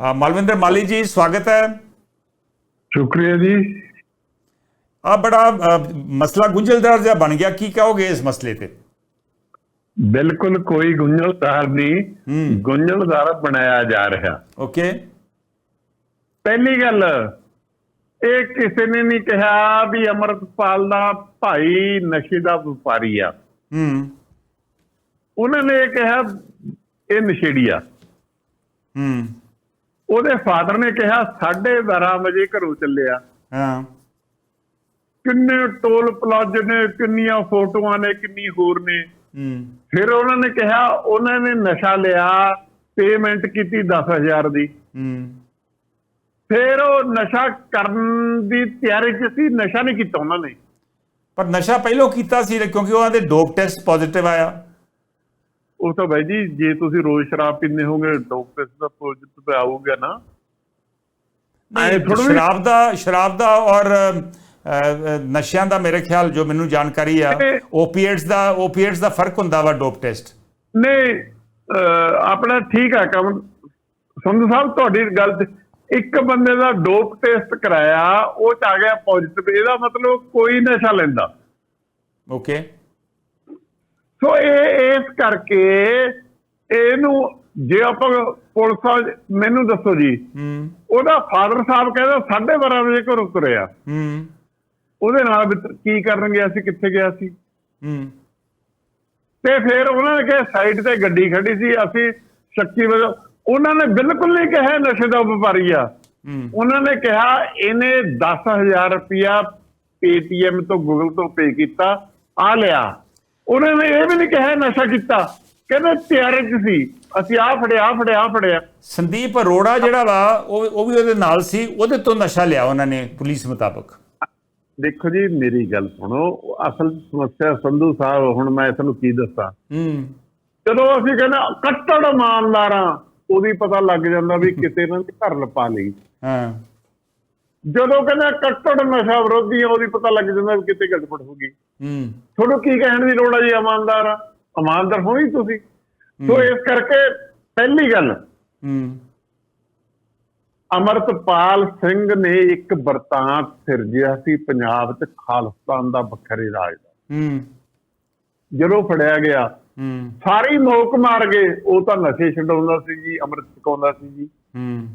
ਮਲਵਿੰਦਰ ਮਾਲੀ ਜੀ ਸਵਾਗਤ ਹੈ। ਸ਼ੁਕਰੀਆ ਜੀ। ਆ ਬੜਾ ਮਸਲਾ ਗੁੰਝਲਦਾਰ ਜਿਹਾ ਬਣ ਗਿਆ। ਕੀ ਕਹੋਗੇ ਇਸ ਮਸਲੇ ਤੇ? ਬਿਲਕੁਲ ਕੋਈ ਗੁੰਝਲਦਾਰ ਨਹੀਂ। ਗੁੰਝਲਦਾਰ ਬਣਾਇਆ ਜਾ ਰਿਹਾ। ਓਕੇ। ਪਹਿਲੀ ਗੱਲ ਇਹ ਕਿਸੇ ਨੇ ਨਹੀਂ ਕਿਹਾ ਵੀ ਅਮਰਤਪਾਲ ਦਾ ਭਾਈ ਨਸ਼ੇ ਦਾ ਵਪਾਰੀ ਆ। ਹੂੰ। ਉਹਨਾਂ ਨੇ ਇਹ ਕਿਹਾ ਇਹ ਨਸ਼ੇੜੀ ਆ। ਹੂੰ। ਉਹਦੇ ਫਾਦਰ ਨੇ ਕਿਹਾ 12:30 ਵਜੇ ਘਰੋਂ ਚੱਲਿਆ। ਹਾਂ। ਕਿੰਨੇ ਟੋਲ ਪਲਾਜ਼ੇ ਨੇ ਕਿੰਨੀਆਂ ਫੋਟੋਆਂ ਨੇ ਕਿੰਨੀ ਹੋਰ ਨੇ। ਹੂੰ। ਫਿਰ ਉਹਨਾਂ ਨੇ ਕਿਹਾ ਉਹਨਾਂ ਨੇ ਨਸ਼ਾ ਲਿਆ ਪੇਮੈਂਟ ਕੀਤੀ 10000 ਦੀ। ਹੂੰ। ਫਿਰ ਉਹ ਨਸ਼ਾ ਕਰਨ ਦੀ ਤਿਆਰੀ 'ਚ ਸੀ ਨਸ਼ਾ ਨਹੀਂ ਕੀਤਾ ਉਹਨਾਂ ਨੇ। ਪਰ ਨਸ਼ਾ ਪਹਿਲਾਂ ਕੀਤਾ ਸੀ ਕਿਉਂਕਿ ਉਹਨਾਂ ਦੇ ਡੋਪ ਟੈਸਟ ਪੋਜ਼ਿਟਿਵ ਆਇਆ। ਉਹ ਤਾਂ ਬਾਈ ਜੀ ਜੇ ਤੁਸੀਂ ਰੋਜ਼ ਸ਼ਰਾਬ ਪੀਂਦੇ ਹੋਗੇ ਡਾਕਟਰ ਦਾ ਪੋਜ਼ਿਟਿਵ ਆਊਗਾ ਨਾ। ਸ਼ਰਾਬ ਦਾ ਸ਼ਰਾਬ ਦਾ ਔਰ ਨਸ਼ਿਆਂ ਦਾ ਮੇਰੇ ਖਿਆਲ ਜੋ ਮੈਨੂੰ ਜਾਣਕਾਰੀ ਆ ਓਪੀਏਟਸ ਦਾ ਓਪੀਏਟਸ ਦਾ ਫ਼ਰਕ ਹੁੰਦਾ ਵਾ ਡੋਪ ਟੈਸਟ। ਨਹੀਂ ਆਪਣਾ ਠੀਕ ਆ ਕੰਮ। ਸੰਧੂ ਸਾਹਿਬ ਤੁਹਾਡੀ ਗੱਲ ਤੇ ਇੱਕ ਬੰਦੇ ਦਾ ਡੋਪ ਟੈਸਟ ਕਰਾਇਆ ਉਹ ਚ ਆ ਗਿਆ ਪੋਜ਼ਿਟਿਵ ਇਹਦਾ ਮਤਲਬ ਕੋਈ ਨਸ਼ਾ ਲੈਂਦਾ। ਓਕੇ ਸੋ ਇਹ ਇਸ ਕਰਕੇ ਇਹਨੂੰ ਜੇ ਆਪਾਂ ਪੁਲਿਸ ਮੈਨੂੰ ਦੱਸੋ ਜੀ। ਹੂੰ। ਉਹਦਾ ਫਾਦਰ ਸਾਹਿਬ ਕਹਿੰਦਾ 12:30 ਵਜੇ ਘਰੋਂ ਤੁਰਿਆ। ਹੂੰ। ਉਹਦੇ ਨਾਲ ਕੀ ਕਰਨ ਗਿਆ ਸੀ ਕਿੱਥੇ ਗਿਆ ਸੀ? ਹੂੰ। ਤੇ ਫਿਰ ਉਹਨਾਂ ਨੇ ਕਿਹਾ ਸਾਈਡ ਤੇ ਗੱਡੀ ਖੜੀ ਸੀ ਅਸੀਂ ਸ਼ੱਕੀ ਵਜੋਂ ਉਹਨਾਂ ਨੇ ਬਿਲਕੁਲ ਨਹੀਂ ਕਿਹਾ ਨਸ਼ੇ ਦਾ ਵਪਾਰੀ ਆ। ਹੂੰ। ਉਹਨਾਂ ਨੇ ਕਿਹਾ ਇਹਨੇ 10000 ਰੁਪਇਆ ਪੇਟੀਐਮ ਤੋਂ ਗੂਗਲ ਤੋਂ ਪੇ ਕੀਤਾ ਆ ਲਿਆ। ਉਹਨਾਂ ਨੇ ਇਹ ਵੀ ਨਹੀਂ ਕਿਹਾ ਨਸ਼ਾ ਕੀਤਾ। ਕਹਿੰਦੇ ਤਿਆਰੀ ਚ ਸੀ। ਅਸੀਂ ਆ ਫੜਿਆ ਆਹ ਫੜਿਆ ਆਹ ਫੜਿਆ। ਸੰਦੀਪ ਅਰੋੜਾ ਜਿਹੜਾ ਵਾ ਉਹ ਉਹ ਵੀ ਉਹਦੇ ਨਾਲ ਸੀ ਉਹਦੇ ਤੋਂ ਨਸ਼ਾ ਲਿਆ ਉਹਨਾਂ ਨੇ ਪੁਲਿਸ ਮੁਤਾਬਕ। ਦੇਖੋ ਜੀ ਮੇਰੀ ਗੱਲ ਸੁਣੋ ਅਸਲ ਸਮੱਸਿਆ ਸੰਧੂ ਸਾਹਿਬ ਹੁਣ ਮੈਂ ਤੁਹਾਨੂੰ ਕੀ ਦੱਸਾਂ? ਹੂੰ। ਜਦੋਂ ਅਸੀਂ ਕਹਿੰਦੇ ਕੱਟੜ ਇਮਾਨਦਾਰਾਂ ਉਹਦੀ ਪਤਾ ਲੱਗ ਜਾਂਦਾ ਵੀ ਕਿਤੇ ਇਹਨਾਂ ਦੇ ਘਰ ਲਪਾ ਲਈ। ਹਾਂ। ਜਦੋਂ ਕਹਿੰਦੇ ਕੱਟੜ ਨਸ਼ਾ ਵਿਰੋਧੀ ਆ, ਉਹਦੀ ਪਤਾ ਲੱਗ ਜਾਂਦਾ ਵੀ ਕਿਤੇ ਗੜਬੜ ਹੋ ਗਈ। ਹੂੰ। ਤੁਹਾਨੂੰ ਕੀ ਕਹਿਣ ਦੀ ਲੋੜ ਹੈ ਜੀ ਇਮਾਨਦਾਰ? ਆ ਇਮਾਨਦਾਰ ਹੋਈ ਤੁਸੀਂ। ਸੋ ਇਸ ਕਰਕੇ ਪਹਿਲੀ ਗੱਲ ਹੂੰ। ਅਮਰਤਪਾਲ ਸਿੰਘ ਨੇ ਇੱਕ ਵਰਤਾਂਤ ਸਿਰਜਿਆ ਸੀ ਪੰਜਾਬ 'ਚ ਖਾਲਿਸਤਾਨ ਦਾ ਵੱਖਰੇ ਰਾਜ ਦਾ। ਹੂੰ। ਜਦੋਂ ਫੜਿਆ ਗਿਆ ਹੂੰ। ਸਾਰੀ ਮੋਕ ਮਾਰ ਗਏ ਉਹ ਤਾਂ ਨਸ਼ੇ ਛਡਾਉਂਦਾ ਸੀ ਜੀ ਅੰਮ੍ਰਿਤ ਛਕਾਉਂਦਾ ਸੀ ਜੀ। ਹੂੰ।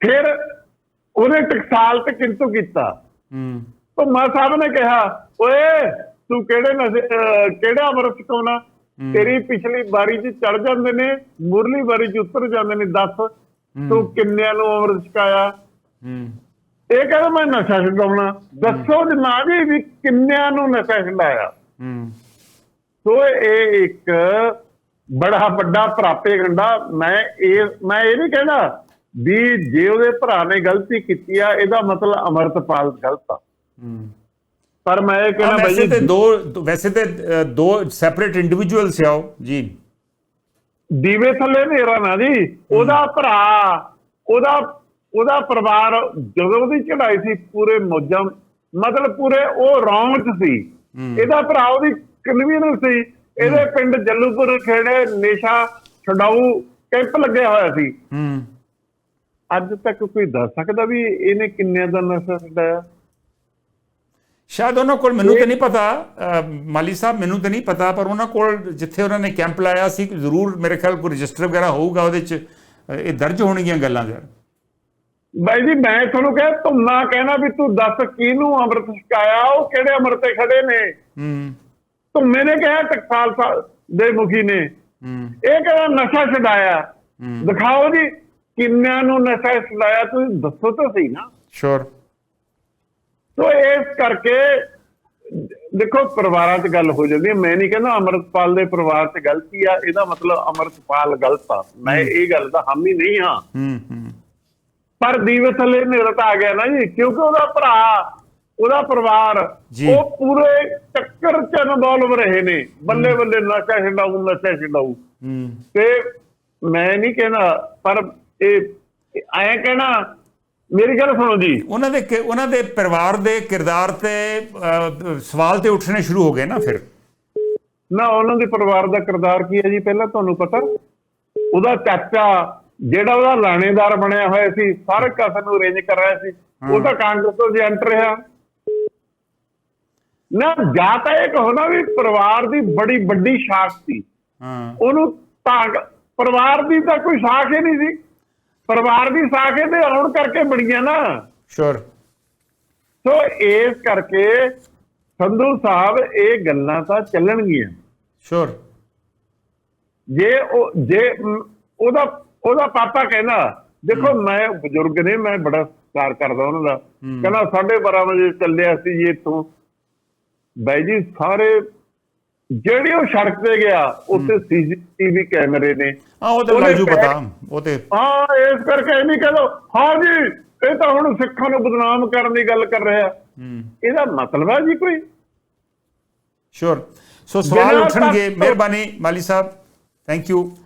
ਫਿਰ ਉਹਨੇ ਟਕਸਾਲ ਤੇ ਕਿੰਤੂ ਕੀਤਾ। ਹੂੰ। ਧੁੰਮਾ ਸਾਹਿਬ ਨੇ ਕਿਹਾ ਓਏ ਤੂੰ ਕਿਹੜੇ ਨਸ਼ੇ ਕਿਹੜਾ ਅੰਮ੍ਰਿਤ ਛਕਾਉਣਾ ਤੇਰੀ ਪਿਛਲੀ ਵਾਰੀ 'ਚ ਚੜ ਜਾਂਦੇ ਨੇ ਮੁਰਲੀ ਵਾਰੀ 'ਚ ਉਤਰ ਜਾਂਦੇ ਨੇ ਦੱਸ ਤੂੰ ਕਿੰਨਿਆਂ ਨੂੰ ਅੰਮ੍ਰਿਤ ਛਕਾਇਆ ਇਹ ਕਹਿੰਦਾ ਮੈਂ ਨਸ਼ਾ ਛਡਾਉਣਾ। ਦੱਸੋ ਜਨਾਬ ਵੀ ਕਿੰਨਿਆਂ ਨੂੰ ਨਸ਼ਾ ਛਡਾਇਆ? ਸੋ ਇਹ ਇੱਕ ਬੜਾ ਵੱਡਾ ਪ੍ਰਾਪੇ ਗੰਡਾ। ਮੈਂ ਇਹ ਮੈਂ ਇਹ ਨਹੀਂ ਕਹਿੰਦਾ ਵੀ ਜੇ ਉਹਦੇ ਭਰਾ ਨੇ ਗਲਤੀ ਕੀਤੀ ਆ ਇਹਦਾ ਮਤਲਬ ਅਮਰਤਪਾਲ ਗਲਤ ਆ। ਪਰ ਮੈਂ ਇਹ ਹਾਂ, ਕਹਿੰਦਾ ਵੈਸੇ ਤੇ ਦੋ ਵੈਸੇ ਤੇ ਦੋ ਸੈਪਰੇਟ ਇੰਡੀਵਿਜੂਅਲਸ ਆਓ ਜੀ। ਦੀਵੇ ਥੱਲੇ ਹਨੇਰਾ ਨਾ ਜੀ। ਉਹਦਾ ਭਰਾ ਉਹਦਾ ਉਹਦਾ ਪਰਿਵਾਰ ਜਦੋਂ ਉਹਦੀ ਚੜਾਈ ਸੀ ਪੂਰੇ ਮੌਜਾਂ ਮਤਲਬ ਪੂਰੇ ਉਹ ਰੌਂਗ ਚ ਸੀ। ਇਹਦਾ ਭਰਾ ਉਹਦੀ ਕਨਵੀਨਰ ਸੀ। ਇਹਦੇ ਪਿੰਡ ਜੱਲੂਪੁਰ ਖੇੜੇ ਨੇਸ਼ਾ ਛਡਾਊ ਕੈਂਪ ਲੱਗਿਆ ਹੋਇਆ ਸੀ। ਹੂੰ। ਅੱਜ ਤੱਕ ਕੋਈ ਦੱਸ ਸਕਦਾ ਵੀ ਇਹਨੇ ਕਿੰਨਿਆਂ ਦਾ ਨਸ਼ਾ ਛਡਾਇਆ ਸ਼ਾਇਦ ਉਹਨਾਂ ਕੋਲ ਮੈਨੂੰ ਤੇ ਨਹੀਂ ਪਤਾ ਮਾਲੀ ਸਾਹਿਬ ਮੈਨੂੰ ਤੇ ਨਹੀਂ ਪਤਾ ਪਰ ਉਹਨਾਂ ਕੋਲ ਜਿੱਥੇ ਉਹਨਾਂ ਨੇ ਕੈਂਪ ਲਾਇਆ ਸੀ ਜ਼ਰੂਰ ਮੇਰੇ ਖਿਆਲ ਕੋਈ ਰਜਿਸਟਰ ਵਗੈਰਾ ਹੋਊਗਾ ਉਹਦੇ ਚ ਇਹ ਦਰਜ ਹੋਣਗੀਆਂ ਗੱਲਾਂ ਯਾਰ ਬਾਈ ਜੀ ਮੈਂ ਤੁਹਾਨੂੰ ਕਿਹਾ ਧੁੰਨਾ ਕਹਿਣਾ ਵੀ ਤੂੰ ਦੱਸ ਕਿਹਨੂੰ ਅੰਮ੍ਰਿਤ ਛਕਾਇਆ ਉਹ ਕਿਹੜੇ ਅੰਮ੍ਰਿਤ ਤੇ ਖੜੇ ਨੇ? ਹੂੰ। ਧੁੰਮੇ ਨੇ ਕਿਹਾ ਟਕਸਾਲ ਸਾਹਿਬ ਦੇ ਮੁਖੀ ਨੇ। ਹੂੰ। ਇਹ ਕਹਿੰਦਾ ਨਸ਼ਾ ਛਡਾਇਆ? ਦਿਖਾਓ ਜੀ ਕਿੰਨਿਆਂ ਨੂੰ ਨਸ਼ਾ ਛਡਾਇਆ ਤੁਸੀਂ ਦੱਸੋ ਤਾਂ ਸਹੀ ਨਾ। ਸ਼ੋਰ ਸੋ ਇਸ ਕਰਕੇ ਦੇਖੋ ਪਰਿਵਾਰਾਂ 'ਚ ਗੱਲ ਹੋ ਜਾਂਦੀ ਹੈ। ਮੈਂ ਨਹੀਂ ਕਹਿੰਦਾ ਅਮਰਤਪਾਲ ਦੇ ਪਰਿਵਾਰ 'ਚ ਗਲਤੀ ਆ ਇਹਦਾ ਮਤਲਬ ਅਮਰਤਪਾਲ ਗਲਤ ਆ। ਮੈਂ ਇਹ ਗੱਲ ਦਾ ਹਾਮੀ ਨਹੀਂ ਹਾਂ। ਪਰ ਦੀਵੇ ਥੱਲੇ ਹਨੇਰਾ ਤਾਂ ਆ ਗਿਆ ਨਾ ਜੀ ਕਿਉਂਕਿ ਉਹਦਾ ਭਰਾ ਉਹਦਾ ਪਰਿਵਾਰ। ਉਹ ਪੂਰੇ ਚੱਕਰ 'ਚ ਇਨਵੋਲਵ ਰਹੇ ਨੇ। ਬੱਲੇ ਬੱਲੇ ਨਸ਼ਾ ਛਡਾਊ ਨਸ਼ਾ ਛਡਾਊ। ਹੂੰ। ਤੇ ਮੈਂ ਨਹੀਂ ਕਹਿੰਦਾ ਪਰ ਇਹ ਐਂ ਕਹਿਣਾ ਮੇਰੀ ਗੱਲ ਸੁਣੋ ਜੀ। ਉਹਨਾਂ ਦੇ ਉਹਨਾਂ ਦੇ ਪਰਿਵਾਰ ਦੇ ਕਿਰਦਾਰ ਤੇ ਸਵਾਲ ਤੇ ਉੱਠਣੇ ਸ਼ੁਰੂ ਹੋ ਗਏ ਨਾ ਫਿਰ। ਨਾ ਉਹਨਾਂ ਦੇ ਪਰਿਵਾਰ ਦਾ ਕਿਰਦਾਰ ਕੀ ਹੈ ਜੀ ਪਹਿਲਾਂ ਤੁਹਾਨੂੰ ਪਤਾ? ਉਹਦਾ ਚਾਚਾ ਜਿਹੜਾ ਉਹਦਾ ਲਾਣੇਦਾਰ ਬਣਿਆ ਹੋਇਆ ਸੀ ਸਾਰੇ ਕਸਰ ਨੂੰ ਅਰੇਂਜ ਕਰ ਰਿਹਾ ਸੀ। ਉਹ ਤਾਂ ਕਾਂਗਰਸ ਤੋਂ ਏਜੰਟ ਰਿਹਾ। ਨਾ ਜਾਂ ਤਾਂ ਇੱਕ ਹੁੰਦਾ ਵੀ ਪਰਿਵਾਰ ਦੀ ਬੜੀ ਵੱਡੀ ਸ਼ਾਖ ਸੀ। ਹਾਂ। ਉਹਨੂੰ ਤਾਂ ਪਰਿਵਾਰ ਦੀ ਤਾਂ ਕੋਈ ਸਾਖ ਹੀ ਨਹੀਂ ਸੀ। ਪਰਿਵਾਰ ਦੀ ਸਾਖ ਇਹਦੇ ਆਉਣ ਕਰਕੇ ਬਣੀਆਂ ਨਾ। ਸ਼ੋਰ ਸੋ ਇਸ ਕਰਕੇ ਸੰਧੂ ਸਾਹਿਬ ਇਹ ਗੱਲਾਂ ਤਾਂ ਚੱਲਣਗੀਆਂ। ਸ਼ੋਰ ਜੇ ਉਹ ਜੇ ਉਹਦਾ ਉਹਦਾ ਪਾਪਾ ਕਹਿੰਦਾ ਦੇਖੋ ਮੈਂ ਬਜ਼ੁਰਗ ਨੇ ਮੈਂ ਬੜਾ ਸਤਿਕਾਰ ਕਰਦਾ ਉਹਨਾਂ ਦਾ। ਕਹਿੰਦਾ 12:30 ਵਜੇ ਚੱਲਿਆ ਸੀ ਜੀ ਇੱਥੋਂ। ਬਾਈ ਜੀ ਸਾਰੇ ਜਿਹੜੀ ਉਹ ਸੜਕ ਤੇ ਗਿਆ ਉੱਥੇ ਸੀਸੀਟੀਵੀ ਕੈਮਰੇ ਨੇ। ਆ ਉਹ ਤੇ ਲੱਜੂ ਕਹਿ- ਪਤਾ ਉਹ ਤੇ ਹਾਂ ਇਸ ਕਰਕੇ ਨਹੀਂ ਕਹਦੋ ਹਾਂ ਜੀ ਇਹ ਤਾਂ ਹੁਣ ਸਿੱਖਾਂ ਨੂੰ ਬਦਨਾਮ ਕਰਨ ਦੀ ਗੱਲ ਕਰ ਰਿਹਾ। ਹੂੰ। ਇਹਦਾ ਮਤਲਬ ਹੈ ਜੀ ਕੋਈ। ਸ਼ੋਰ ਸੋ ਸਵਾਲ ਉੱਠਣਗੇ। ਮਿਹਰਬਾਨੀ ਮਾਲੀ ਸਾਹਿਬ। Thank you